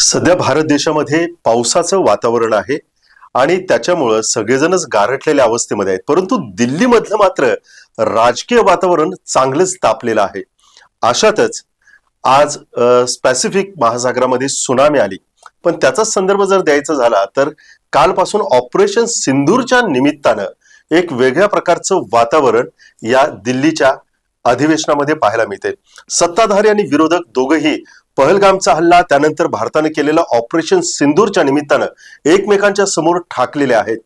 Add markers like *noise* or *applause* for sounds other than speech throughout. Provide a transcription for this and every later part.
सध्या भारत देशामध्ये पावसाचं वातावरण आहे आणि त्याच्यामुळं सगळेजणच गारठलेल्या अवस्थेमध्ये आहेत. परंतु दिल्लीमधलं मात्र राजकीय वातावरण चांगलंच तापलेलं आहे. अशातच आज स्पॅसिफिक महासागरामध्ये सुनामी आली. पण त्याचाच संदर्भ जर द्यायचा झाला तर कालपासून ऑपरेशन सिंदूरच्या निमित्तानं एक वेगळ्या प्रकारचं वातावरण या दिल्लीच्या अधिवेशनामध्ये पाहायला मिळते सत्ताधारी आणि विरोधक दोघही पहलगामचा हल्ला त्यानंतर भारताने केलेला ऑपरेशन सिंदूरच्या निमित्तानं एकमेकांच्या समोर ठाकलेले आहेत.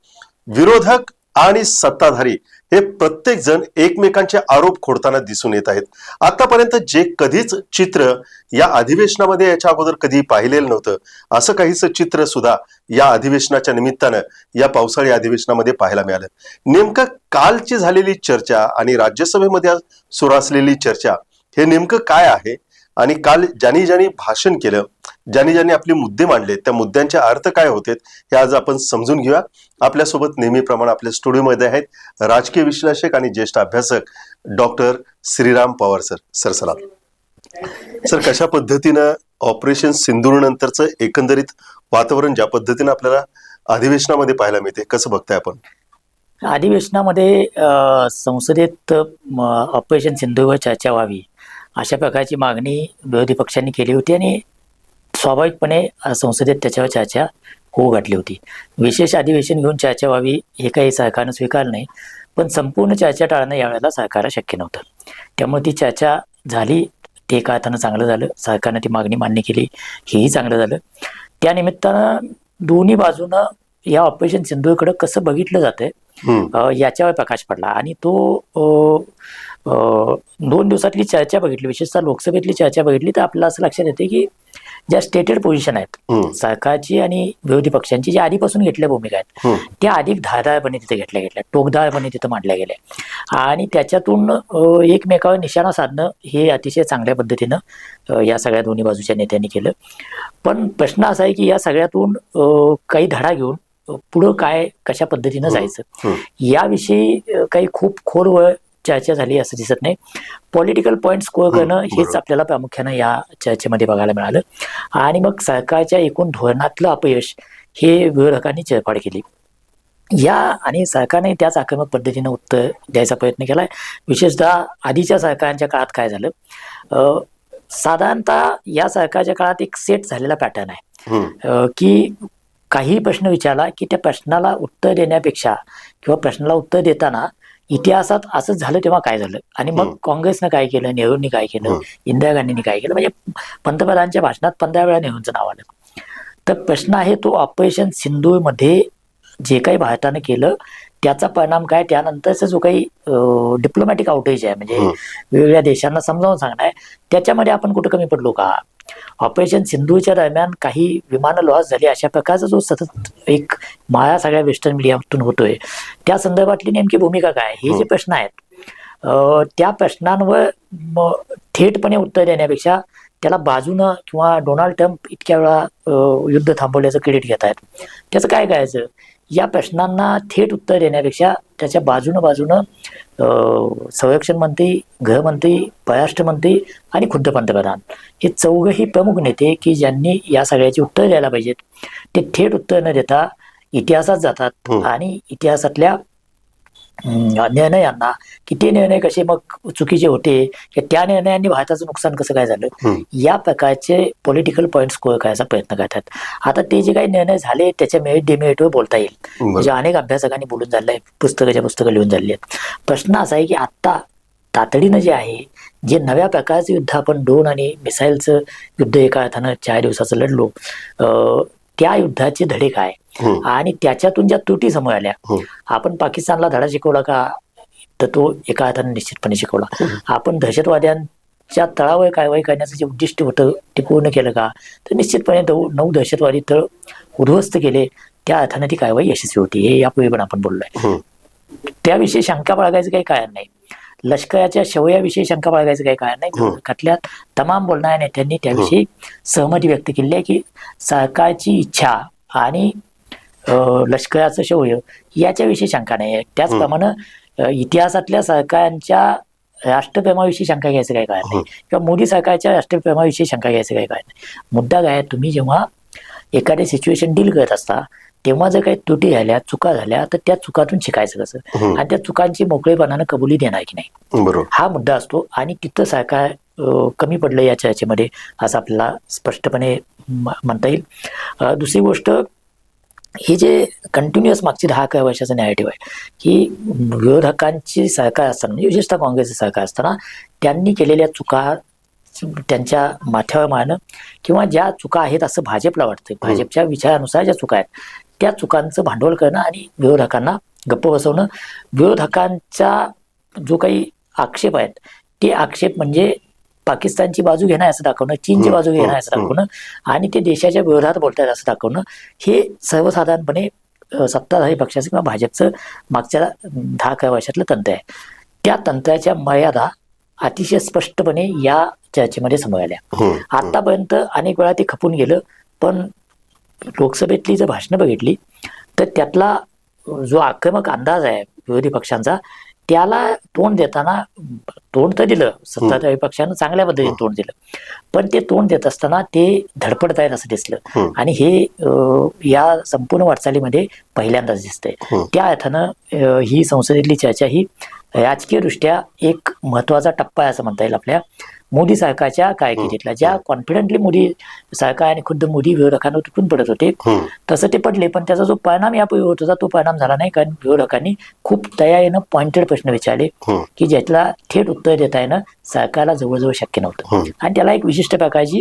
विरोधक आणि सत्ताधारी हे प्रत्येक जण एकमेकांचे आरोप खोडताना दिसून येत आहेत. आतापर्यंत जे कधीच चित्र या अधिवेशनामध्ये याच्या अगोदर कधी पाहिलेलं नव्हतं असं काहीच चित्र सुद्धा या अधिवेशनाच्या निमित्तानं या पावसाळी अधिवेशनामध्ये पाहायला मिळालं. नेमकं कालची झालेली चर्चा आणि राज्यसभेमध्ये सुरू असलेली चर्चा हे नेमकं काय आहे? आणि काल ज्यांनी ज्यांनी भाषण केलं ज्यांनी ज्यांनी आपले मुद्दे मांडले त्या मुद्द्यांचे अर्थ काय होते हे आज आपण समजून घेऊया. आपल्यासोबत नेहमीप्रमाणे आपल्या स्टुडिओमध्ये आहेत राजकीय विश्लेषक आणि ज्येष्ठ अभ्यासक doctor Shriram Pawar sir. Sir सलाम. सर कशा पद्धतीनं ऑपरेशन सिंधूर नंतरचं एकंदरीत वातावरण ज्या पद्धतीनं आपल्याला अधिवेशनामध्ये पाहायला मिळते कसं बघताय आपण? अधिवेशनामध्ये संसदेत ऑपरेशन सिंधूवर चर्चा व्हावी. अशा प्रकारची मागणी विरोधी पक्षांनी केली होती आणि स्वाभाविकपणे संसदेत त्याच्यावर चर्चा होऊ घातली होती. विशेष अधिवेशन घेऊन चर्चा व्हावी हे काही सरकारनं स्वीकारलं नाही पण संपूर्ण चर्चा टाळणं यावेळेला सरकारला शक्य नव्हतं. त्यामुळे ती चर्चा झाली ते एका अर्थानं चांगलं झालं. सरकारनं ती मागणी मान्य केली हेही चांगलं झालं. त्यानिमित्तानं दोन्ही बाजूनं या ऑपरेशन सिंधूकडं कसं बघितलं जातं याच्यावर प्रकाश पडला. आणि तो दोन दिवसातली चर्चा बघितली विशेषतः लोकसभेतली चर्चा बघितली तर आपल्याला असं लक्षात येते की ज्या स्टेटेड पोझिशन आहेत सरकारची आणि विरोधी पक्षांची ज्या आधीपासून घेतल्या भूमिका आहेत त्या अधिक धारदारपणे तिथे घेतल्या गेल्या टोकदारपणे तिथं मांडल्या गेल्या. आणि त्याच्यातून एकमेकावर निशाणा साधणं हे अतिशय चांगल्या पद्धतीनं या सगळ्या दोन्ही बाजूच्या नेत्यांनी केलं. पण प्रश्न असा आहे की या सगळ्यातून काही धडा घेऊन पुढं काय कशा पद्धतीनं. जायचं. याविषयी काही खूप खोलवर चर्चा झाली असं दिसत नाही. पॉलिटिकल पॉईंट स्कोअर करणं हेच. आपल्याला प्रामुख्यानं या चर्चेमध्ये बघायला मिळालं. आणि मग सरकारच्या एकूण धोरणातलं अपयश हे विरोधकांनी चिरफाड केली. या आणि सरकारने त्याच आक्रमक पद्धतीनं उत्तर द्यायचा प्रयत्न केलाय. विशेषतः आधीच्या सरकारांच्या काळात काय झालं? अ, साधारणतः या सरकारच्या काळात एक सेट झालेला पॅटर्न आहे. की काही प्रश्न विचारला की त्या प्रश्नाला उत्तर देण्यापेक्षा किंवा प्रश्नाला उत्तर देताना इतिहासात असंच झालं तेव्हा काय झालं? आणि मग. काँग्रेसनं काय केलं? नेहरूंनी काय केलं. इंदिरा गांधींनी काय केलं? म्हणजे पंतप्रधानांच्या भाषणात पंधरा वेळा नेहरूंचं नाव आलं. तर प्रश्न आहे तो ऑपरेशन सिंधूमध्ये जे काही भारतानं केलं त्याचा परिणाम काय? त्यानंतरचा जो काही डिप्लोमॅटिक आउटेज आहे म्हणजे. वेगवेगळ्या देशांना समजावून सांगणं आहे त्याच्यामध्ये आपण कुठं कमी पडलो का? ऑपरेशन सिंधूच्या दरम्यान काही विमानं लॉस झाली. अशा प्रकारचा जो सतत एक माया सगळ्या वेस्टर्न मीडियातून होतोय. त्या संदर्भातली नेमकी भूमिका काय हे जे हं. प्रश्न आहेत अं, त्या प्रश्नांवर थेटपणे उत्तर देण्यापेक्षा त्याला बाजूनं किंवा डोनाल्ड ट्रम्प इतक्या वेळा युद्ध थांबवल्याचं क्रेडिट घेत आहेत. त्याचं काय करायचं? या प्रश्नांना थेट उत्तर देण्यापेक्षा त्याच्या बाजूनं बाजूनं संरक्षण मंत्री गृहमंत्री परराष्ट्र मंत्री आणि खुद्द पंतप्रधान हे चौघही प्रमुख नेते की ज्यांनी या सगळ्याची उत्तर द्यायला पाहिजेत. ते थेट उत्तर न देता इतिहासात जातात हम्म. आणि इतिहासातल्या निर्णयांना की ते निर्णय कसे मग चुकीचे होते की त्या निर्णयांनी भारताचं नुकसान कसं काय झालं. या प्रकारचे पॉलिटिकल पॉईंट स्कोअर करायचा प्रयत्न करतात. आता ते जे काही निर्णय झाले त्याच्या मेरिट डिमेरिटवर बोलता येईल. म्हणजे अनेक अभ्यासकांनी बोलून झालंय पुस्तकाच्या पुस्तकं लिहून झालेली आहेत. प्रश्न असा आहे की आत्ता तातडीनं जे आहे जे नव्या प्रकारचं युद्ध आपण ड्रोन आणि मिसाईलचं युद्ध एका अर्थानं चार दिवसाचं लढलो त्या युद्धाचे धडे काय? हम्म, आणि त्याच्यातून ज्या त्रुटी समोर आल्या हम्म. आपण पाकिस्तानला धडा शिकवला का? तर तो एका अर्थानं निश्चितपणे शिकवला. आपण दहशतवाद्यांच्या तळावर कारवाई करण्याचं जे उद्दिष्ट होतं ते पूर्ण केलं का? तर निश्चितपणे नऊ दहशतवादी तळ उद्ध्वस्त केले. त्या अर्थानं ती कारवाई यशस्वी होती. हे यापूर्वी पण आपण बोललोय. त्याविषयी शंका बाळगायचं काही कारण नाही. लष्कराच्या शौर्याविषयी शंका बाळगायचं काही कारण नाही. हं. विरोधकातल्या तमाम बोलणाऱ्या नेत्यांनी त्याविषयी सहमती व्यक्त केली आहे की सरकारची इच्छा आणि लष्कराचं शौर्य याच्याविषयी शंका नाही आहे. त्याचप्रमाणे अं, इतिहासातल्या सरकारांच्या राष्ट्रप्रेमाविषयी शंका घ्यायचं काही कारण नाही. किंवा मोदी सरकारच्या राष्ट्रप्रेमाविषयी शंका घ्यायचं काही कारण नाही. मुद्दा काय तुम्ही जेव्हा एखादी सिच्युएशन डील करत असता तेव्हा जर काही त्रुटी झाल्या चुका झाल्या तर त्या चुकातून शिकायचं कसं. आणि त्या चुकांची मोकळेपणानं कबुली देणार की नाही? बरोबर. हा मुद्दा असतो आणि तिथं सरकार अ, कमी पडलं या चर्चेमध्ये असं आपल्याला स्पष्टपणे म्हणता येईल. दुसरी गोष्ट ही जे कंटिन्युअस मागची दहा अकरा वर्षाचं नॅरेटिव्ह आहे की विरोधकांची सरकार असताना म्हणजे विशेषतः काँग्रेसचं सरकार असताना त्यांनी केलेल्या चुका त्यांच्या माथ्यावर मारणं किंवा ज्या चुका आहेत असं भाजपला वाटतं भाजपच्या विचारानुसार ज्या चुका आहेत त्या चुकांचं भांडवल करणं आणि विरोधकांना गप्प बसवणं. विरोधकांचा जो काही आक्षेप आहेत ते आक्षेप म्हणजे पाकिस्तानची बाजू घेणं असं दाखवणं चीनची बाजू घेणं हम्म, असं दाखवणं आणि ते देशाच्या विरोधात बोलतात असं दाखवणं. हे सर्वसाधारणपणे सत्ताधारी पक्षाचं किंवा भाजपचं मागच्या दहा अकरा वर्षातलं तंत्र आहे. त्या तंत्राच्या मर्यादा अतिशय स्पष्टपणे या चर्चेमध्ये समोर आल्या. आतापर्यंत अनेक वेळा ते खपून गेलं पण लोकसभेतली जर भाषणं बघितली तर त्यातला जो आक्रमक अंदाज आहे विरोधी पक्षांचा त्याला तोंड देताना तोंड तर दिलं सत्ताधारी पक्षानं चांगल्या पद्धतीने तोंड दिलं. पण ते तोंड देत असताना ते धडपडत आहेत असं दिसलं. आणि हे या संपूर्ण वाटचालीमध्ये पहिल्यांदाच दिसतंय. त्या अर्थानं ही संसदेतली चर्चा ही राजकीयदृष्ट्या एक महत्त्वाचा टप्पा आहे असं म्हणता येईल आपल्या. मोदी सरकारच्या कारकिर्दीतला ज्या कॉन्फिडंटली मोदी सरकार आणि खुद्द मोदी विरोधकांवर तुटून पडत होते. तसं ते पडले पण त्याचा जो परिणाम यापूर्वी होत होता तो परिणाम झाला नाही कारण विरोधकांनी खूप तयारीनं पॉइंटेड प्रश्न विचारले. की ज्यातला थेट उत्तर देता येणं सरकारला जवळजवळ शक्य नव्हतं. आणि त्याला एक विशिष्ट प्रकारची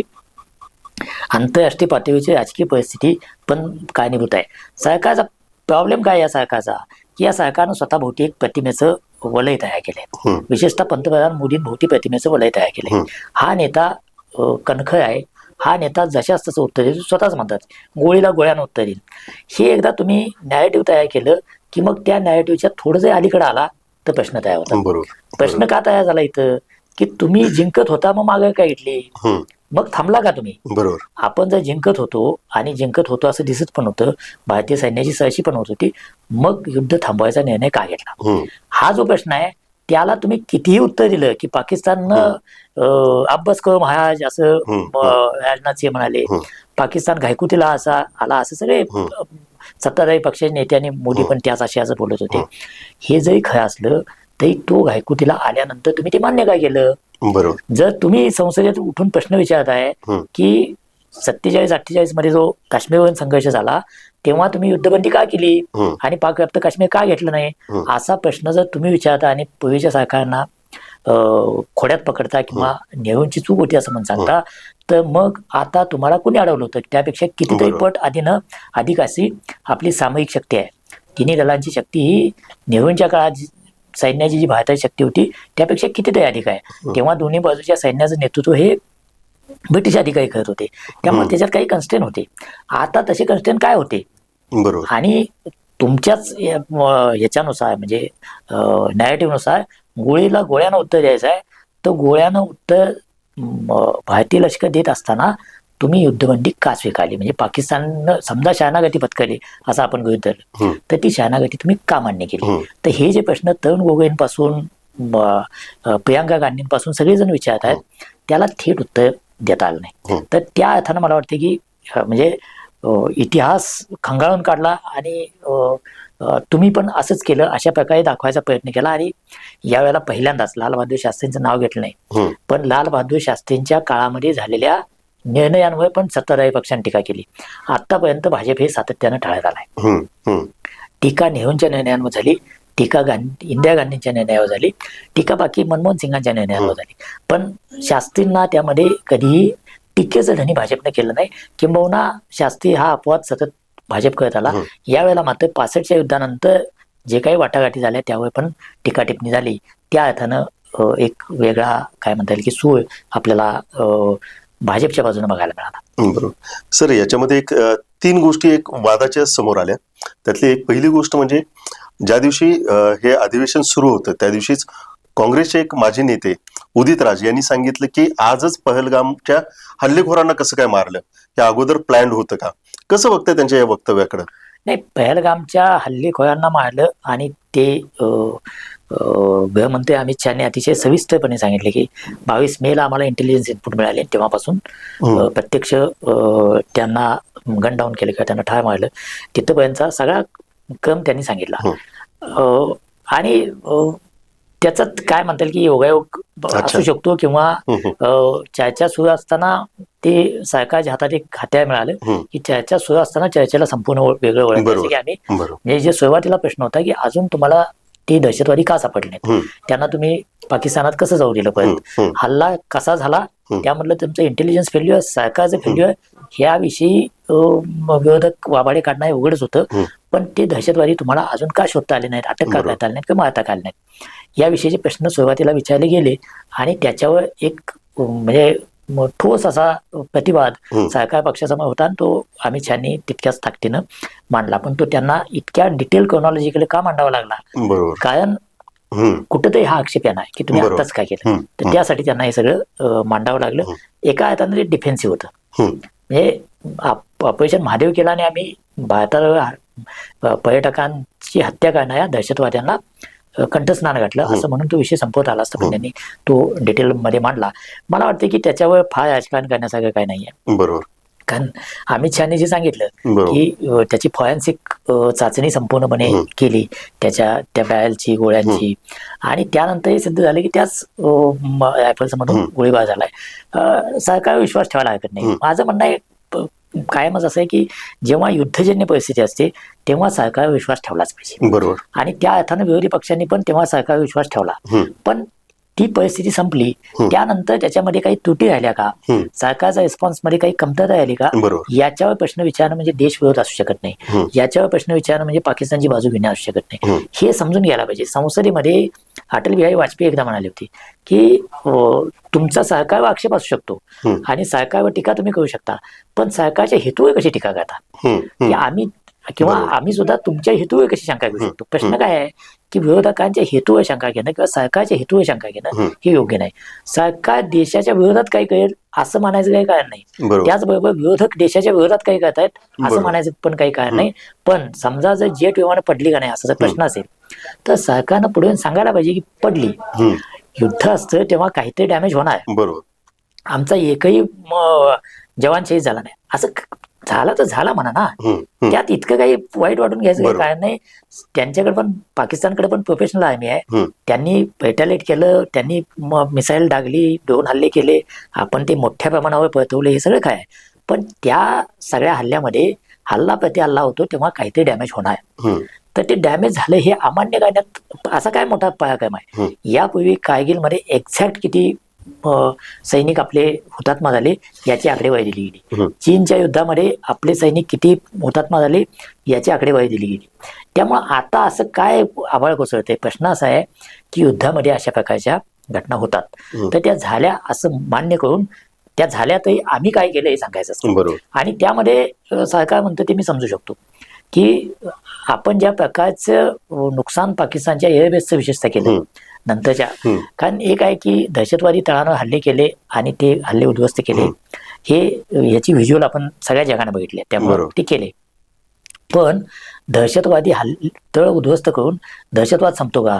आंतरराष्ट्रीय पातळीवरची राजकीय परिस्थिती पण कारणीभूत आहे सरकारचा प्रॉब्लेम काय या सरकारचा की या सरकारनं स्वतःभोवती एक प्रतिमेचं वलय तयार हम्म. विशेषतः पंतप्रधान मोदींभोवती प्रतिमेचं वलय तयार हम्म. हा. नेता अ, कणखर आहे. हा नेता जशाच तसं उत्तर देतो स्वतःच म्हणतात गोळीला गोळ्यानं उत्तर देईल. हे एकदा तुम्ही नॅरेटिव्ह तयार केलं की मग त्या नॅरेटिव्हच्या थोडं जरी अलीकडे आला तर प्रश्न तयार बरोबर. प्रश्न का तयार झाला इथं? की तुम्ही जिंकत होता मग मागे काय हम्म. मग थांबला का तुम्ही? बरोबर. आपण जर जिंकत होतो आणि जिंकत होतो असं दिसत पण होतं भारतीय सैन्याची सरशी पण होत होती मग युद्ध थांबवायचा निर्णय का घेतला. हा. जो प्रश्न आहे त्याला तुम्ही कितीही उत्तर दिलं की पाकिस्ताननं अब्बास करो महाराज असं राजनाथ सिंह म्हणाले. पाकिस्तान घायकुतीला असा आला असं सगळे सत्ताधारी पक्षाचे नेत्यांनी मोदी पण त्याच असे असं बोलत होते. हे. जरी खरं असलं तरी तो घायकुतीला आल्यानंतर तुम्ही ते मान्य काय केलं? बरोबर जर तुम्ही संसदेत उठून प्रश्न विचारताय हम्म. की सत्तेचाळीस अठ्ठेचाळीसमध्ये जो काश्मीरवरून संघर्ष झाला तेव्हा तुम्ही युद्धबंदी का केली. आणि पाकव्याप्त काश्मीर का घेतलं नाही. असा प्रश्न जर तुम्ही विचारता आणि पूर्वीच्या सरकारना खोड्यात पकडता किंवा नेहरूंची चूक होती असं म्हणून सांगता तर मग आता तुम्हाला कोणी अडवलं होतं त्यापेक्षा कितीतरी. पट आधीनं अधिक अशी आपली सामूहिक शक्ती आहे तिन्ही दलांची शक्ती ही नेहरूंच्या काळात सैन्याची जी भारताची शक्ती होती त्यापेक्षा कितीतरी अधिक आहे. तेव्हा दोन्ही बाजूच्या सैन्याचं नेतृत्व हे ब्रिटिश अधिकारी करत होते. त्यामुळे. त्याच्यात काही कन्स्टेंट होते. आता तसे कन्स्टेंट काय होते? बरोबर. आणि तुमच्याच या- म- याच्यानुसार म्हणजे नॅरेटिव्हनुसार गोळीला गोळ्यानं उत्तर द्यायचं आहे. तर गोळ्यानं उत्तर भारतीय लष्कर देत असताना तुम्ही युद्धबंदी का स्वीकारली म्हणजे पाकिस्ताननं समजा शहानागती पत्करली असं आपण गृहीत धरलं. तर ती शहानागती तुम्ही का मान्य केली. तर हे जे प्रश्न तरुण गोगोईंपासून प्रियांका गांधींपासून सगळेजण विचारत आहेत त्याला थेट उत्तर देता आलं नाही. तर त्या अर्थानं मला वाटतं की म्हणजे इतिहास खंगाळून काढला आणि तुम्ही पण असंच केलं अशा प्रकारे दाखवायचा प्रयत्न केला आणि यावेळेला पहिल्यांदाच लाल बहादूर शास्त्रींचं नाव घेतलं नाही. पण लाल बहादूर शास्त्रींच्या काळामध्ये झालेल्या निर्णयांवर पण सत्ताधारी पक्षाने टीका केली. आतापर्यंत भाजप हे सातत्यानं टाळत आलाय. टीका नेहरूंच्या निर्णयांवर झाली टीका गांधी इंदिरा गांधींच्या निर्णयावर झाली टीका बाकी मनमोहन सिंगांच्या निर्णयांवर झाली. पण शास्त्रींना त्यामध्ये कधीही टीकेचं धनी भाजपने केलं नाही. किंबहुना शास्त्री हा अपवाद सतत भाजप करत आला. यावेळेला मात्र पासष्टच्या युद्धानंतर जे काही वाटाघाटी झाल्या त्यावर पण टीका टिप्पणी झाली. त्या अर्थानं एक वेगळा काय म्हणता येईल की सूळ आपल्याला भाजपच्या बाजूने बघायला मिळाला. बरोबर. सर याच्यामध्ये एक तीन गोष्टी एक वादाच्या समोर आल्या. त्यातली एक पहिली गोष्ट म्हणजे ज्या दिवशी हे अधिवेशन सुरू होतं त्या दिवशीच काँग्रेसचे एक माजी नेते उदित राज यांनी सांगितलं की आजच पहलगामच्या हल्लेखोरांना कसं काय मारलं? हे अगोदर प्लॅन्ड होतं का? कसं बघताय त्यांच्या या वक्तव्याकडे? नाही पहलगामच्या हल्लेखोरांना मारलं आणि ते गृहमंत्री अमित शहाने अतिशय सविस्तरपणे सांगितले की बावीस मेला आम्हाला इंटेलिजन्स इनपुट मिळाले तेव्हापासून अ, प्रत्यक्ष त्यांना गन डाऊन केलं किंवा त्यांना ठार मारलं. तिथपर्यंतचा सगळा क्रम त्यांनी सांगितला. हं. आणि अं, त्याच्यात काय म्हणता येईल की योगायोग. असू शकतो किंवा चर्चा सुरू असताना ते सरकारच्या हातात एक खात्या मिळालं. की चर्चा सुरू असताना चर्चेला संपूर्ण वेगळं बरोबर. की आम्ही म्हणजे जे सुरुवातीला प्रश्न होता की अजून तुम्हाला ते दहशतवादी का सापडले त्यांना तुम्ही पाकिस्तानात कसं जाऊ दिलं परत. हल्ला कसा झाला. त्यामधलं तुमचं इंटेलिजन्स फेल्युअर सरकारचं फेल्युअर ह्याविषयी विरोधक वाबाडे काढणं हे उघडच होतं. पण ते दहशतवादी तुम्हाला अजून का शोधता आले नाहीत अटक. करण्यात आले नाहीत किंवा मारता आले नाहीत याविषयीचे प्रश्न सुरुवातीला विचारले गेले आणि त्याच्यावर एक म्हणजे ठोस असा प्रतिवाद. सरकार पक्षासमोर होता आणि तो अमित शहानी तितक्याच ताकदीनं मांडला. पण तो त्यांना इतक्या डिटेल क्रॉनॉलॉजिकली का मांडावा लागला? कारण कुठेतरी हा आक्षेप येणार की तुम्ही. आताच काय केलं? तर त्यासाठी त्यांना हे सगळं मांडावं लागलं. एका हाताने ते डिफेन्सिव्ह होतं. म्हणजे ऑपरेशन महादेव केला आणि आम्ही भारतात अं, पर्यटकांची हत्या करणाऱ्या दहशतवाद्यांना कंठस्नान घातलं हं. असं म्हणून तो विषय संपवत आला असता पण हं. त्यांनी तो डिटेलमध्ये मांडला मला वाटतं की त्याच्यावर फार राजकारण करण्यासारखं काही नाहीये बरोबर कारण अमित शहानी जे सांगितलं की त्याची फॉरेन्सिक चाचणी संपूर्णपणे. केली त्याच्या त्या बॅरलची गोळ्यांची आणि त्यानंतर हे सिद्ध झालं की त्याच रायफल्स मधून हं. गोळीबार झालाय सरकार विश्वास ठेवायला हरकत नाही. माझं म्हणणं आहे कायमच असं आहे की जेव्हा युद्धजन्य परिस्थिती असते तेव्हा सरकार विश्वास ठेवलाच पाहिजे. बरोबर. आणि त्या अर्थानं विरोधी पक्षांनी पण तेव्हा सरकार विश्वास ठेवला. पण ती परिस्थिती संपली. त्यानंतर त्याच्यामध्ये काही त्रुटी राहिल्या का. सरकारच्या रिस्पॉन्समध्ये काही कमतरता राहिली का? याच्यावर प्रश्न विचारणं म्हणजे देशविरोध असू शकत नाही. याच्यावर प्रश्न विचारणं म्हणजे पाकिस्तानची बाजू घेणं असू शकत नाही. हं. समजून घ्यायला पाहिजे. संसदेमध्ये अटल बिहारी वाजपेयी एकदा म्हणाले होते की तुमचा सरकारवर आक्षेप असू शकतो. आणि सरकारवर टीका तुम्ही करू शकता. पण सरकारच्या हेतूवर कशी टीका करता? की आम्ही किंवा. आम्ही सुद्धा तुमच्या हेतूवर कशी शंका घेऊ. शकतो? प्रश्न. काय आहे? की विरोधकांच्या हेतूवर शंका घेणं किंवा सरकारच्या हेतूवर शंका घेणं हं. योग्य नाही. सरकार देशाच्या विरोधात काही करेल असं म्हणायचं काही कारण नाही. बरोबर. त्याचबरोबर विरोधक देशाच्या विरोधात काही करतायत असं. म्हणायचं पण काही कारण नाही. पण समजा जर जेट विमानं पडली का नाही असा जर प्रश्न असेल तर सरकारनं पुढे सांगायला पाहिजे की पडली. युद्ध असतं तेव्हा काहीतरी डॅमेज होणार. बरोबर. आमचा एकही जवान शहीद झाला नाही. असं झाला तर झाला म्हणा ना त्यात इतकं काही वाईट वाटून घ्यायचं. कारण नाही त्यांच्याकडे पण पाकिस्तानकडे पण प्रोफेशनल आर्मी आहे. त्यांनी रिटॅलिएट केलं त्यांनी मिसाईल डागली दोन हल्ले केले आपण ते मोठ्या प्रमाणावर परतवले हे सगळं काय आहे. पण त्या सगळ्या हल्ल्यामध्ये हल्ला प्रति हल्ला होतो तेव्हा काहीतरी डॅमेज होणार तर ते डॅमेज झालं हे अमान्य करण्यात असा काय मोठा पराक्रम आहे. यापूर्वी कारगिलमध्ये एक्झॅक्ट किती सैनिक आपले हुतात्मा झाले याची आकडेवारी दिली गेली. चीनच्या युद्धामध्ये आपले सैनिक किती हुतात्मा झाले याची आकडेवारी दिली गेली. त्यामुळं आता असं काय आभाळ कोसळते प्रश्न असा आहे की युद्धामध्ये अशा प्रकारच्या घटना होतात. तर त्या झाल्या असं मान्य करून त्या झाल्या तरी आम्ही काय केलं हे सांगायचं असतं. बरोबर. आणि त्यामध्ये सरकार म्हणतं ते मी समजू शकतो. की आपण ज्या प्रकारचं नुकसान पाकिस्तानच्या एअरबेसचं विशेषतः केलं. नंतरच्या. कारण एक आहे की दहशतवादी तळांवर हल्ले केले आणि ते हल्ले उद्ध्वस्त केले हं. ह्याची व्हिज्युअल आपण सगळ्या जगाने बघितले त्यामुळे. ते केले पण दहशतवादी हल्ले तळ उद्ध्वस्त करून दहशतवाद संपतो का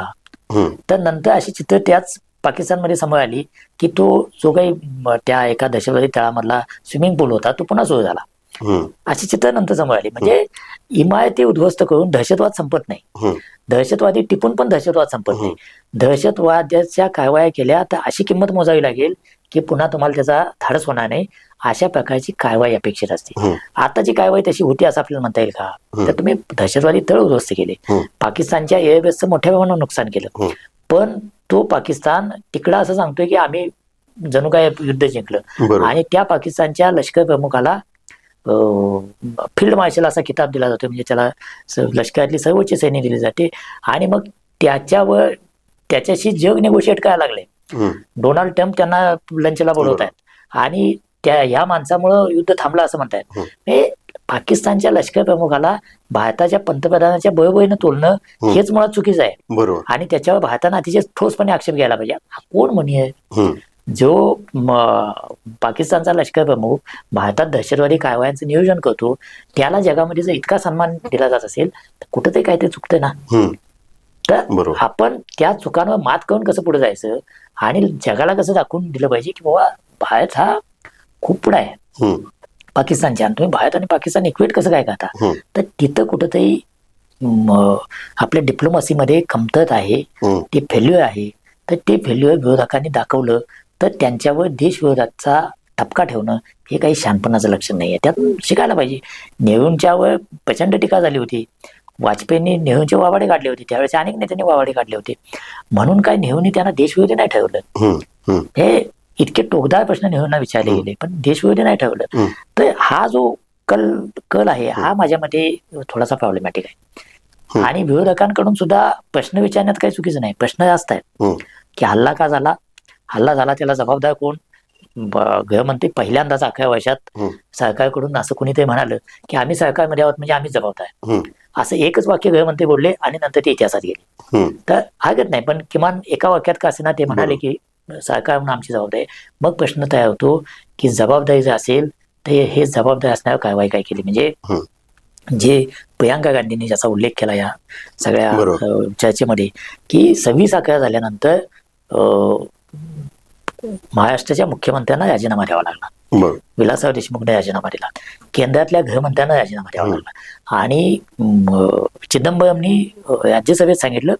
तर नंतर अशी चित्र त्याच पाकिस्तानमध्ये समोर आली की तो जो काही त्या एका दहशतवादी तळामधला स्विमिंग पूल होता तो पुन्हा सुरू झाला अशी चित्र नंतर समोर आली म्हणजे इमारती उद्ध्वस्त करून दहशतवाद संपत नाही. दहशतवादी टिपून पण दहशतवाद संपत नाही. दहशतवाद्याच्या कारवाया केल्या तर अशी किंमत मोजावी लागेल की पुन्हा तुम्हाला त्याचा धाडस होणार नाही. अशा प्रकारची कारवाई अपेक्षित असते. हं, आताची कारवाई तशी होती असं आपल्याला म्हणता येईल का. तर तुम्ही दहशतवादी तळ उद्ध्वस्त केले. पाकिस्तानच्या एअरबेसचं मोठ्या प्रमाणावर नुकसान केलं. पण तो पाकिस्तान तिकडं असं सांगतोय की आम्ही जणू काय युद्ध जिंकलं. आणि त्या पाकिस्तानच्या लष्कर प्रमुखाला फील्ड मार्शल असा किताब दिला जातो म्हणजे त्याला लष्करातली सर्वोच्च सैन्य दिली जाते. आणि मग त्याच्यावर त्याच्याशी जग नेगोशिएट करायला लागले. डोनाल्ड ट्रम्प त्यांना लंचला बोलवत आहेत आणि त्या ह्या माणसामुळं युद्ध थांबलं असं म्हणतायत. हं. हे पाकिस्तानच्या लष्कर प्रमुखाला भारताच्या पंतप्रधानाच्या बरोबरीनं तोलणं. हेच मुळात चुकीचं आहे. बरोबर. आणि त्याच्यावर भारतानं अतिशय ठोसपणे आक्षेप घ्यायला पाहिजे. कोण म्हणे? हं, जो पाकिस्तानचा लष्कर प्रमुख भारतात दहशतवादी कारवायांचं नियोजन करतो त्याला जगामध्ये जर इतका सन्मान दिला जात असेल तर कुठंतरी काहीतरी चुकतं ना? तर आपण त्या चुकांवर मात करून कसं पुढे जायचं? आणि जगाला कसं दाखवून दिलं पाहिजे की बाबा भारत हा खूप पुढे आहे. हं, पाकिस्तानची आणि तुम्ही भारत आणि पाकिस्तान इक्वेट कसं काय करता. तर तिथं कुठंतरी आपल्या डिप्लोमसीमध्ये कमतरत आहे. ते फेल्युअर आहे. तर ते फेल्युअर विरोधकांनी दाखवलं. तर त्यांच्यावर देशविरोधाचा ठपका ठेवणं हे काही शहाणपणाचं लक्षण नाही आहे त्यात शिकायला पाहिजे नेहरूंच्यावर प्रचंड टीका झाली होती वाजपेयींनी नेहरूंचे वावाडे काढले होते त्यावेळेस अनेक नेत्यांनी वावाडे काढले होते म्हणून काय नेहरूंनी त्यांना देशविरोधी नाही. हम्म. हे इतके टोकदार प्रश्न नेहरूंना विचारले. गेले पण देशविरोधी नाही हम्म. तर हा जो कल कल आहे हा माझ्या मते थोडासा प्रॉब्लेमॅटिक आहे. आणि विरोधकांकडून सुद्धा प्रश्न विचारण्यात काही चुकीचं नाही प्रश्न जास्त आहेत. की हल्ला का झाला हल्ला झाला त्याला जबाबदार कोण गृहमंत्री पहिल्यांदाच अकरा वर्षात. सरकारकडून असं कुणीतरी म्हणालं की आम्ही सरकारमध्ये आहोत म्हणजे आम्ही जबाबदार. असं एकच वाक्य गृहमंत्री बोलले आणि नंतर ते इतिहासात गेले. तर हरकत नाही पण किमान एका वाक्यात का असेना ते म्हणाले की सरकार म्हणून आमची जबाबदारी. मग प्रश्न तयार होतो की जबाबदारी जर असेल तर हे जबाबदारी असण्यावर कारवाई काय केली म्हणजे जे प्रियांका गांधींनी ज्याचा उल्लेख केला या सगळ्या चर्चेमध्ये की सव्वीस अकरा झाल्यानंतर महाराष्ट्राच्या मुख्यमंत्र्यांना राजीनामा द्यावा लागला विलासराव देशमुखने राजीनामा दिला. केंद्रातल्या गृहमंत्र्यांना राजीनामा द्यावा. लागला आणि चिदंबरमनी राज्यसभेत सांगितलं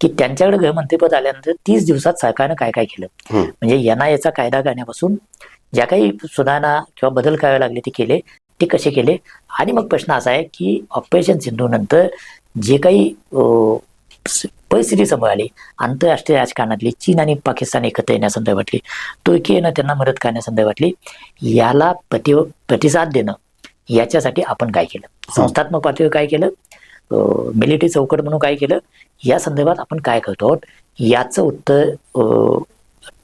की त्यांच्याकडे गृहमंत्रीपद आल्यानंतर तीस दिवसात सरकारनं काय काय केलं. म्हणजे एनआयएचा कायदा करण्यापासून ज्या काही सुधारणा किंवा बदल करावे लागले ते केले ते कसे केले? आणि मग प्रश्न असा आहे की ऑपरेशन सिंधू नंतर जे काही परिस्थिती समोर आली. आंतरराष्ट्रीय राजकारणातली चीन आणि पाकिस्तान एकत्र येण्यासंदर्भातली तुर्कीनं त्यांना मदत करण्यासंदर्भातली याला प्रति प्रतिसाद देणं याच्यासाठी आपण काय केलं? संस्थात्मक पातळीवर काय केलं? मिलिटरी चौकट म्हणून काय केलं? या संदर्भात आपण काय करतो? आहोत याचं उत्तर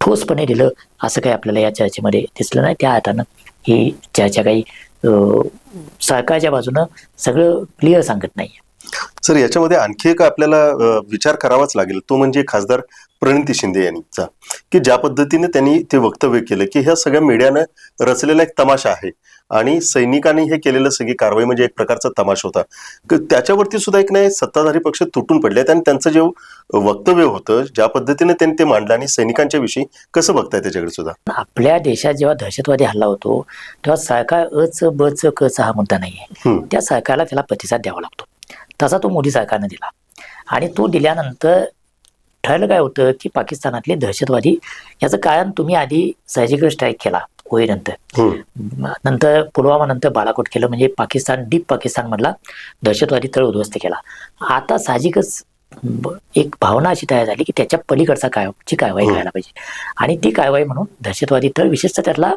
ठोसपणे दिलं असं काही आपल्याला या चर्चेमध्ये दिसलं नाही. त्या अर्थानं ही चर्चा काही सरकारच्या बाजूनं सगळं क्लिअर सांगत नाही सर याच्यामध्ये आणखी एक आपल्याला विचार करावाच लागेल. तो म्हणजे खासदार प्रणिती शिंदे यांचा की ज्या पद्धतीने त्यांनी ते वक्तव्य केलं की ह्या सगळ्या मीडियानं रचलेला एक तमाशा आहे. आणि सैनिकांनी हे केलेलं सगळी कारवाई म्हणजे एक प्रकारचा तमाशा होता. त्याच्यावरती सुद्धा एक नाही सत्ताधारी पक्ष तुटून पडले आणि त्यांचं जे वक्तव्य होतं ज्या पद्धतीने त्यांनी ते मांडलं आणि सैनिकांच्या विषयी कसं बघताय त्याच्याकडे सुद्धा? आपल्या देशात जेव्हा दहशतवादी हल्ला होतो तेव्हा सरकार अच बच कच हा मुद्दा नाही आहे हम्म. त्या सरकारला त्याला प्रतिसाद द्यावा लागतो. तसा तो मोदी सरकारनं दिला. आणि तो दिल्यानंतर ठरलं काय होतं की पाकिस्तानातले दहशतवादी याचं कारण तुम्ही आधी सर्जिकल स्ट्राईक केला. म- नंतर पुलवामा नंतर बालाकोट केलं म्हणजे पाकिस्तान डीप पाकिस्तानमधला दहशतवादी तळ उद्ध्वस्त केला. आता साहजिकच एक भावना अशी तयार झाली की त्याच्या पलीकडचा काय ची कारवाई. करायला पाहिजे. आणि ती कारवाई म्हणून दहशतवादी तळ विशेषतः त्यातला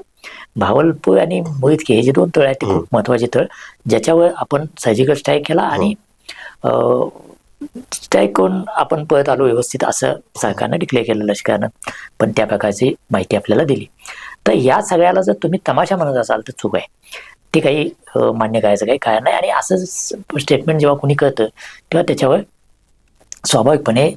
भावलपूर आणि मोहितके हे जे दोन तळ आहेत ते खूप महत्त्वाचे तळ ज्याच्यावर आपण सर्जिकल स्ट्राईक केला आणि स्ट्राईक करून आपण परत आलो व्यवस्थित असं सरकारनं डिक्लेअर केलं लष्करानं. पण त्या प्रकारची माहिती आपल्याला दिली. तर या सगळ्याला जर तुम्ही तमाशा म्हणत असाल तर चूक आहे. ते काही मान्य करायचं काही कारण नाही. आणि असं स्टेटमेंट जेव्हा कोणी करतं तेव्हा त्याच्यावर स्वाभाविकपणे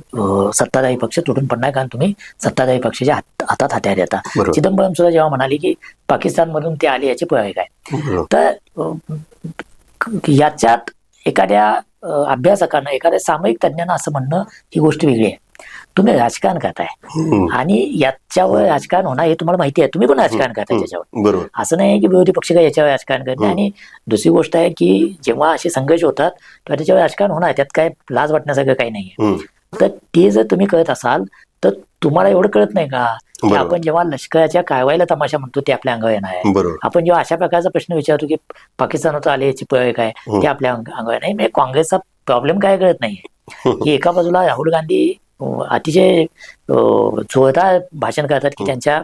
सत्ताधारी पक्ष तुटून पडणार कारण तुम्ही सत्ताधारी पक्षाच्या हात हातात हत्यार देता. चिदंबरम सुद्धा जेव्हा म्हणाले की पाकिस्तानमधून ते आले याचे पुरावे काय. तर याच्यात एखाद्या अभ्यासकानं एखाद्या सामायिक तज्ज्ञानं असं म्हणणं ही गोष्ट वेगळी आहे. तुम्ही राजकारण करताय. आणि याच्यावर राजकारण होणार हे तुम्हाला माहिती आहे. तुम्ही पण राजकारण करताय. त्याच्यावर. असं नाही की विरोधी पक्ष काय याच्यावर राजकारण करत नाही. आणि दुसरी गोष्ट आहे की जेव्हा असे संघर्ष होतात तेव्हा त्याच्यावर राजकारण होणार त्यात काय लाज वाटण्यासारखं काही नाहीये. हम्म. तर ते जर तुम्ही करत असाल तर तुम्हाला एवढं कळत नाही का? की आपण जेव्हा लष्कराच्या कारवाईला तमाशा म्हणतो ते आपल्या अंगावर येणार आपण जेव्हा अशा प्रकारचा प्रश्न विचारतो की पाकिस्तानात आले याची पुरावे काय? हम्म. ते आपल्या अंग- अंगावर नाही म्हणजे काँग्रेसचा प्रॉब्लेम काय कळत नाहीये. *laughs* की एका बाजूला राहुल गांधी अतिशय जोरदार भाषण करतात की. त्यांच्या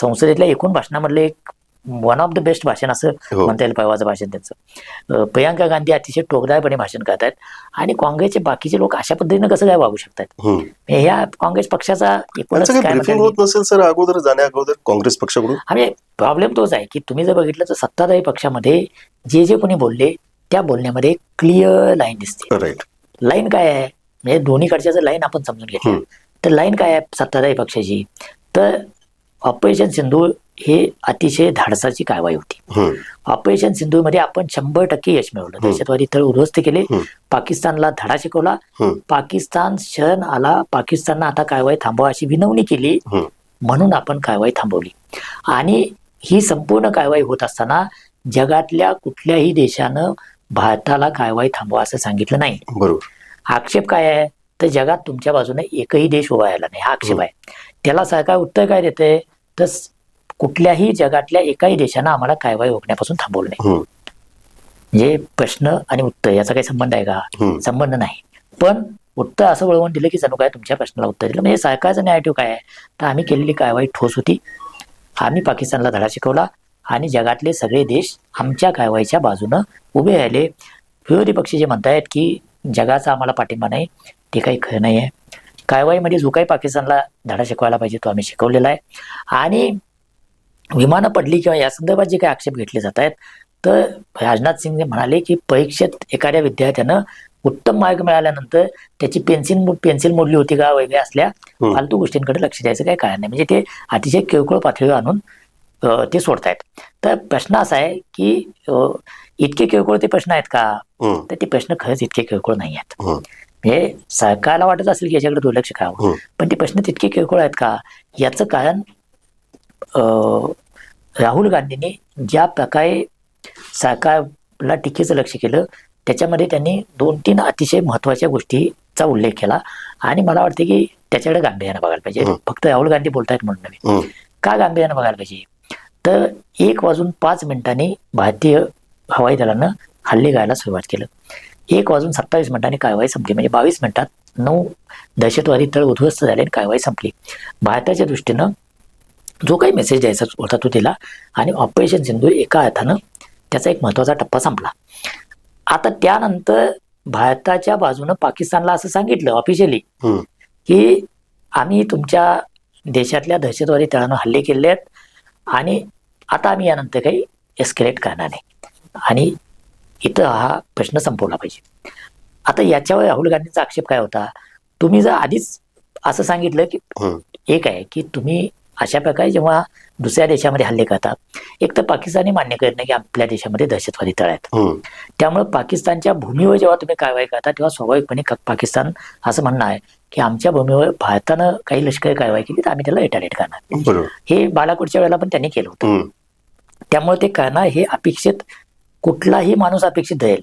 संसदेतल्या एकूण भाषणामधलं एक वन ऑफ द बेस्ट भाषण असं हो. म्हणता येईल परवाचं भाषण त्यांचं. प्रियांका गांधी अतिशय टोकदारपणे भाषण करतात आणि काँग्रेसचे बाकीचे लोक अशा पद्धतीने कसं काय वागू शकतात. म्हणजे ह्या काँग्रेस पक्षाचा सर अगोदर जाण्या अगोदर काँग्रेस पक्षाकडून? आणि प्रॉब्लेम तोच आहे की तुम्ही जर बघितलं तर सत्ताधारी पक्षामध्ये जे जे कोणी बोलले त्या बोलण्यामध्ये क्लिअर लाईन दिसते. लाईन काय आहे? म्हणजे दोन्हीकडच्या जर लाईन आपण समजून हम्म. तर लाईन काय आहे सत्ताधारी पक्षाची? तर ऑपरेशन सिंधू हे अतिशय धाडसाची कारवाई होती. ऑपरेशन सिंधूमध्ये आपण शंभर टक्के यश मिळवलं. दहशतवादी तळ उद्ध्वस्त केले. पाकिस्तानला धडा शिकवला. पाकिस्तान शरण आला. पाकिस्ताननं आता कारवाई थांबवा अशी विनवणी केली. म्हणून आपण कारवाई थांबवली. आणि ही संपूर्ण कारवाई होत असताना जगातल्या कुठल्याही देशानं भारताला कारवाई थांबवा असं सांगितलं नाही. बरोबर. आक्षेप काय आहे? तर जगात तुमच्या बाजूने एकही देश उभा राहिला नाही. हा आक्षेप आहे. त्याला सरकार उत्तर काय देते तर कुठल्याही जगातल्या एकाही देशानं आम्हाला कारवाई होण्यापासून थांबवलं नाही. म्हणजे प्रश्न आणि उत्तर याचा काही संबंध आहे का? संबंध नाही. पण उत्तर असं वळवून दिलं की जणू काय तुमच्या प्रश्नाला उत्तर दिलं. म्हणजे सरकारचं नॅरेटिव्ह काय आहे? तर आम्ही केलेली कारवाई ठोस होती? आम्ही पाकिस्तानला धडा शिकवला आणि जगातले सगळे देश आमच्या कारवाईच्या बाजूनं उभे राहिले. विरोधी पक्ष जे म्हणतायत की जगाचा आम्हाला पाठिंबा नाही ते काही खरं नाही आहे कारवाईमध्ये जो काही पाकिस्तानला धडा शिकवायला पाहिजे तो आम्ही शिकवलेला आहे. आणि विमानं पडली किंवा या संदर्भात जे काही आक्षेप घेतले जात आहेत तर राजनाथ सिंग म्हणाले की परीक्षेत एखाद्या विद्यार्थ्यानं उत्तम मार्क मिळाल्यानंतर त्याची पेन्सिल पेन्सिल मोडली होती का वगैरे असल्या. फालतू गोष्टींकडे लक्ष द्यायचं काही कारण नाही. म्हणजे ते अतिशय किरकोळ पातळीवर आणून ते सोडतायत. तर प्रश्न असा आहे की इतके किरकोळ ते प्रश्न आहेत का? तर ते प्रश्न खरंच इतके किरकोळ नाही आहेत. म्हणजे सरकारला वाटत असेल की याच्याकडे दुर्लक्ष करावं. हम्म. पण ते प्रश्न तितके किरकोळ आहेत का? याचं कारण अ, राहुल गांधींनी ज्या प्रकारे सरकारला टीकेचं लक्ष केलं त्याच्यामध्ये त्यांनी दोन तीन अतिशय महत्त्वाच्या गोष्टीचा उल्लेख केला आणि मला वाटतं की त्याच्याकडे गांभीर्यानं बघायला पाहिजे. हं. फक्त राहुल गांधी बोलतायत म्हणून नव्हे. हम्म, का गांभीर्यानं बघायला पाहिजे? तर एक वाजून पाच मिनिटांनी भारतीय हवाई दलानं हल्ले गायला सुरुवात केलं. एक वाजून सत्तावीस मिनिटांनी कारवाई संपली. म्हणजे बावीस मिनिटात नऊ दहशतवादी तळ उद्ध्वस्त झाले आणि कारवाई संपली. भारताच्या दृष्टीनं जो काही मेसेज द्यायचा होता तो दिला आणि ऑपरेशन सिंधू एका अर्थानं त्याचा एक महत्त्वाचा टप्पा संपला. आता त्यानंतर भारताच्या बाजूनं पाकिस्तानला असं सांगितलं ऑफिशियली की आम्ही तुमच्या देशातल्या दहशतवादी तळांवर हल्ले केले आहेत आणि आता आम्ही यानंतर काही एस्केलेट करणार नाही. आणि इथं हा प्रश्न संपवला पाहिजे. आता याच्यावर राहुल गांधींचा आक्षेप काय होता? तुम्ही जर आधीच असं सांगितलं की एक आहे की तुम्ही अशा प्रकारे जेव्हा दुसऱ्या देशामध्ये हल्ले करतात एक तर पाकिस्तानही मान्य करत नाही की आपल्या देशामध्ये दहशतवादी तळ आहेत. त्यामुळे पाकिस्तानच्या भूमीवर जेव्हा तुम्ही कारवाई करता तेव्हा स्वाभाविकपणे पाकिस्तान असं म्हणणं आहे की आमच्या भूमीवर भारतानं काही लष्करी कारवाई केली तर आम्ही त्याला रिटालिएट करणार. हे बालाकोटच्या वेळेला पण त्यांनी केलं होतं. त्यामुळे ते करणार हे अपेक्षित कुठलाही माणूस अपेक्षित धरेल.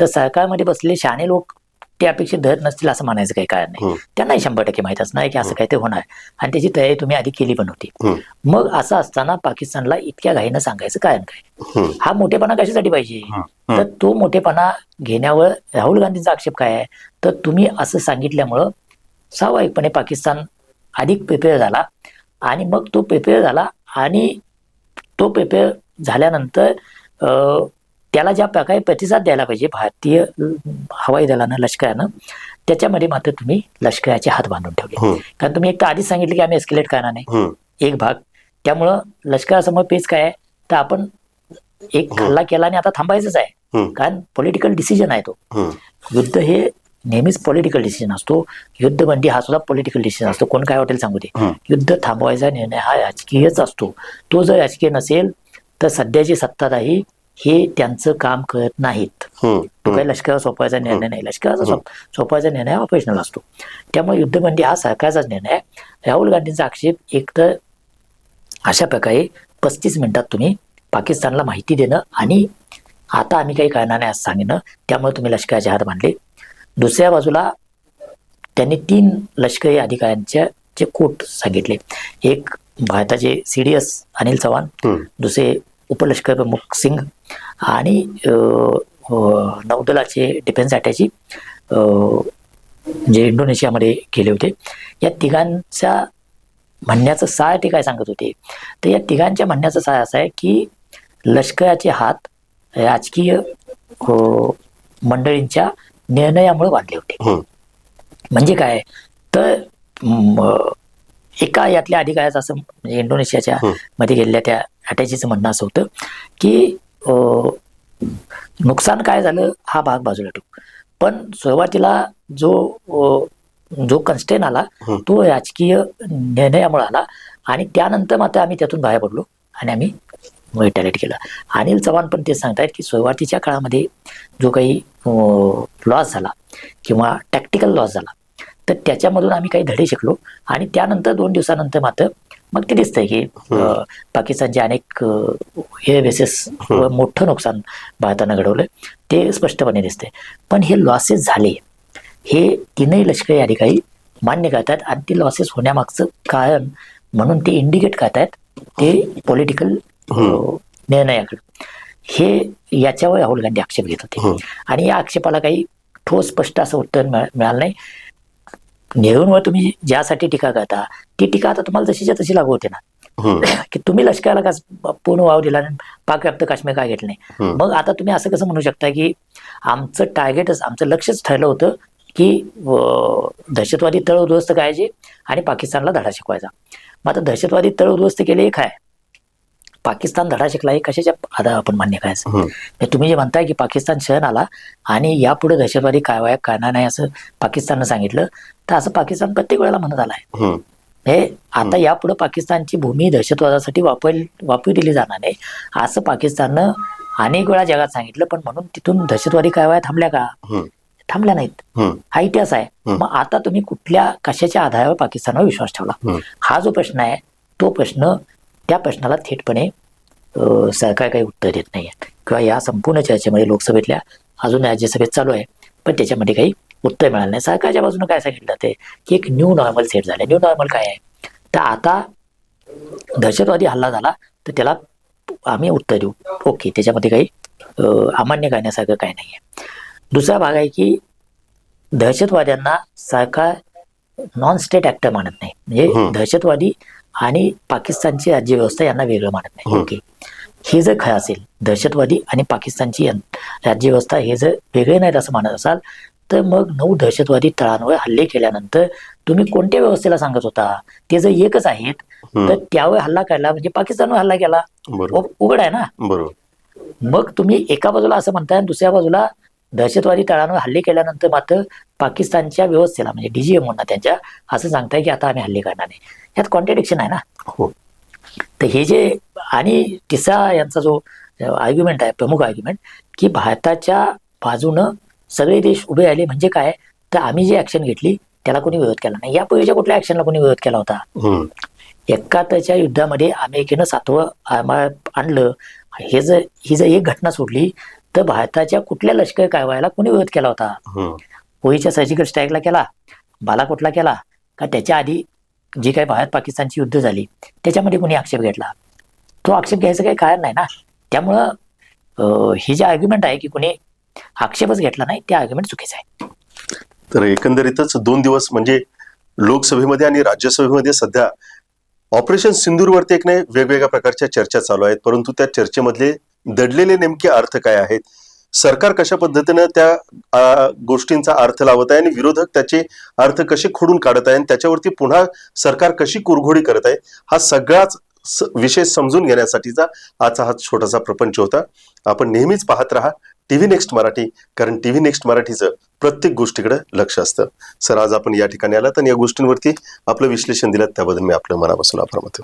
तर सरकारमध्ये बसलेले शहाणे लोक ते अपेक्षित धरत नसतील असं म्हणायचं काही कारण नाही. त्यांनाही शंभर टक्के माहीत असणार की असं काही ते होणार आणि त्याची तयारी तुम्ही आधी केली पण होती. मग असं असताना पाकिस्तानला इतक्या घाईनं सांगायचं कारण काय? हा. मोठेपणा कशासाठी पाहिजे? तर तो मोठेपणा घेण्यावर राहुल गांधींचा आक्षेप काय आहे? तर तुम्ही असं सांगितल्यामुळं स्वाभाविकपणे पाकिस्तान अधिक प्रिपेअर झाला आणि मग तो प्रिपेअर झाला आणि तो प्रिपेअर झाल्यानंतर त्याला ज्या प्रकारे प्रतिसाद द्यायला पाहिजे भारतीय हवाई दलानं लष्करानं त्याच्यामध्ये मात्र तुम्ही लष्कराचे हात बांधून ठेवले. कारण तुम्ही एक तर आधीच सांगितलं की आम्ही एस्केलेट करणार नाही. एक भाग. त्यामुळं लष्करासमोर पेच काय आहे? तर आपण एक. हल्ला केला आणि आता थांबायचंच आहे. कारण पॉलिटिकल डिसिजन आहे तो. युद्ध हे नेहमीच पॉलिटिकल डिसिजन असतो. युद्धबंदी हा सुद्धा पॉलिटिकल डिसिजन असतो. कोण काय वाटेल सांगू दे. युद्ध थांबवायचा निर्णय हा राजकीयच असतो. तो जर राजकीय नसेल तर सध्याची सत्ताधारी हे त्यांचं काम करत नाहीत. तो काही लष्करावर सोपवायचा निर्णय नाही. लष्कराचा सोप- सोपवायचा निर्णय ऑपरेशनल असतो. त्यामुळे युद्धबंदी हा सरकारचाच निर्णय राहुल गांधींचा आक्षेप एकतर अशा प्रकारे पस्तीस मिनिटात तुम्ही पाकिस्तानला माहिती देणं आणि आता आम्ही काही करणार नाही असं सांगणं त्यामुळे तुम्ही लष्कराचे हात बांधले. दुसऱ्या बाजूला त्यांनी तीन लष्करी अधिकाऱ्यांच्या चे कोट सांगितले. एक भारताचे C D S Anil Chavan दुसरे उपलष्कर प्रमुख सिंग आणि नौदलाचे डिफेन्स अटॅची जे इंडोनेशियामध्ये गेले होते. या तिघांच्या म्हणण्याचं साय ते काय सांगत होते? तर या तिघांच्या म्हणण्याचं साय असं आहे की लष्कराचे हात राजकीय मंडळींच्या निर्णयामुळे बांधले होते. म्हणजे काय? तर एका यातल्या अधिकाऱ्याचं असं म्हणजे इंडोनेशियाच्या. मध्ये गेलेल्या त्या अटॅचीचं म्हणणं असं होतं की नुकसान काय झालं हा भाग बाजूला ठेवू पण सुरुवातीला जो जो कन्स्टेन आला. तो राजकीय निर्णयामुळे आला आणि त्यानंतर मात्र आम्ही त्यातून बाहेर पडलो आणि आम्ही रिटालेट केलं अनिल चव्हाण पण ते सांगतायत की सुरुवातीच्या काळामध्ये जो काही लॉस झाला किंवा टॅक्टिकल लॉस झाला तर त्याच्यामधून आम्ही काही धडे शिकलो. आणि त्यानंतर दोन दिवसानंतर मात्र मग ते दिसतंय की पाकिस्तानचे अनेक हे बेसिस मोठं नुकसान भारतानं घडवलं ते स्पष्टपणे दिसतंय. पण हे लॉसेस झाले. हे तीनही लष्करी अधिकारी मान्य करतात आणि ते लॉसेस होण्यामागचं कारण म्हणून ते इंडिकेट करतायत ते पॉलिटिकल निर्णयाकडे. हे याच्यावर राहुल गांधी आक्षेप घेत होते. आणि या आक्षेपाला काही ठोस स्पष्ट असं उत्तर मिळा- मिळालं नाही. नेहरूंवर तुम्ही ज्यासाठी टीका करता ती टीका आता तुम्हाला जशीच्या तशी लागू होते ना. *coughs* की तुम्ही लष्कराला का पूर्ण वाव दिला आणि पाक व्याप्त काश्मीर काय घेतलं नाही. मग आता तुम्ही असं कसं म्हणू शकता की आमचं टार्गेटच आमचं लक्षच ठरलं होतं की दहशतवादी तळ उद्ध्वस्त करायचे आणि पाकिस्तानला धडा शिकवायचा. मग आता दहशतवादी तळ उद्ध्वस्त केले हे काय? पाकिस्तान धडा शिकला हे कशाच्या आधार आपण मान्य करायचं? तुम्ही जे म्हणताय की पाकिस्तान शरण आला आणि यापुढे दहशतवादी कारवाया करणार नाही असं पाकिस्ताननं सांगितलं तर असं पाकिस्तान प्रत्येक वेळेला म्हणत आलाय. हे आता यापुढे पाकिस्तानची भूमी दहशतवादासाठी वापर वापरू दिली जाणार नाही असं पाकिस्ताननं अनेक वेळा जगात सांगितलं पण म्हणून तिथून दहशतवादी कारवाया थांबल्या का? थांबल्या नाहीत. हा इतिहास आहे. मग आता तुम्ही कुठल्या कशाच्या आधारावर पाकिस्तानवर विश्वास ठेवला. हा जो प्रश्न आहे तो प्रश्न त्या प्रश्नाला थेटपणे सरकार काही उत्तर देत नाही किंवा या संपूर्ण चर्चेमध्ये लोकसभेतल्या अजून राज्यसभेत चालू आहे पण त्याच्यामध्ये काही उत्तर मिळालं नाही. सरकारच्या बाजूने काय सांगितलं ते की एक न्यू नॉर्मल सेट झालं न्यू नॉर्मल काय आहे? तर आता दहशतवादी हल्ला झाला तर त्याला आम्ही उत्तर देऊ. ओके त्याच्यामध्ये काही अं, अमान्य करण्यासारखं काही नाही आहे दुसरा भाग आहे की दहशतवाद्यांना सरकार नॉन स्टेट ऍक्टर मानत नाही. म्हणजे. दहशतवादी आणि पाकिस्तानची राज्यव्यवस्था यांना वेगळं मानत नाही. हम्म. ओके. हे जर खरं असेल दहशतवादी आणि पाकिस्तानची यं- राज्यव्यवस्था हे जर वेगळे नाहीत असं मानत असाल तर मग नऊ दहशतवादी तळांवर हल्ले केल्यानंतर तुम्ही कोणत्या व्यवस्थेला सांगत होता? ते जर एकच आहेत. तर त्यावर हल्ला केला म्हणजे पाकिस्तानवर हल्ला केला. उघड आहे ना? बरोबर. मग तुम्ही एका बाजूला असं म्हणताय आणि दुसऱ्या बाजूला दहशतवादी तळांवर हल्ले केल्यानंतर मात्र पाकिस्तानच्या व्यवस्थेला म्हणजे डीजीएम म्हणा त्यांच्या असं सांगताय की आता आम्ही हल्ले करणार नाही. यात कॉन्ट्रडिक्शन आहे ना? हो. तर हे जे आणि तिसरा यांचा जो आर्ग्युमेंट आहे प्रमुख आर्ग्युमेंट की भारताच्या बाजूनं सगळे देश उभे राहिले म्हणजे काय? तर आम्ही जी ऍक्शन घेतली त्याला कोणी विरोध केला नाही. यापूर्वीच्या कुठल्या ऍक्शनला कोणी विरोध केला होता? एकाहत्तरच्या युद्धामध्ये अमेरिकेनं सातवं आणलं. हे जर ही जर एक घटना सोडली तर भारताच्या कुठल्या लष्करी कारवायाला कोणी विरोध केला होता? होळीच्या सर्जिकल स्ट्राईकला केला? बालाकोटला केला? का त्याच्या आधी जी काही भारत पाकिस्तानची युद्ध झाली त्याच्यामध्ये कोणी आक्षेप घेतला? तो आक्षेप घ्यायचं काही कारण नाही ना? त्यामुळं हे जे आर्ग्युमेंट आहे की कोणी आक्षेपच घेतला नाही ते आर्ग्युमेंट चुकीचं आहे. तर एकंदरीतच दोन दिवस म्हणजे लोकसभेमध्ये आणि राज्यसभेमध्ये सध्या ऑपरेशन सिंदूरवरती एक नाही वेगवेगळ्या प्रकारच्या चर्चा चालू आहेत. परंतु त्या चर्चेमधले दडलेले नेमके अर्थ काय आहेत? सरकार कशा पद्धतीनं त्या गोष्टींचा अर्थ लावत आहे आणि विरोधक त्याचे अर्थ कसे खोडून काढत आहे आणि त्याच्यावरती पुन्हा सरकार कशी कुरघोडी करत आहे हा सगळाच स- विषय समजून घेण्यासाठीचा आजचा हा छोटासा प्रपंच होता. आपण नेहमीच पाहत राहा. टी व्ही नेक्स्ट मराठी कारण टी व्ही नेक्स्ट मराठीचं प्रत्येक गोष्टीकडे लक्ष असतं. सर आज आपण या ठिकाणी आलात आणि या गोष्टींवरती आपलं विश्लेषण दिलं त्याबद्दल मी आपलं मनापासून आभार मानतो.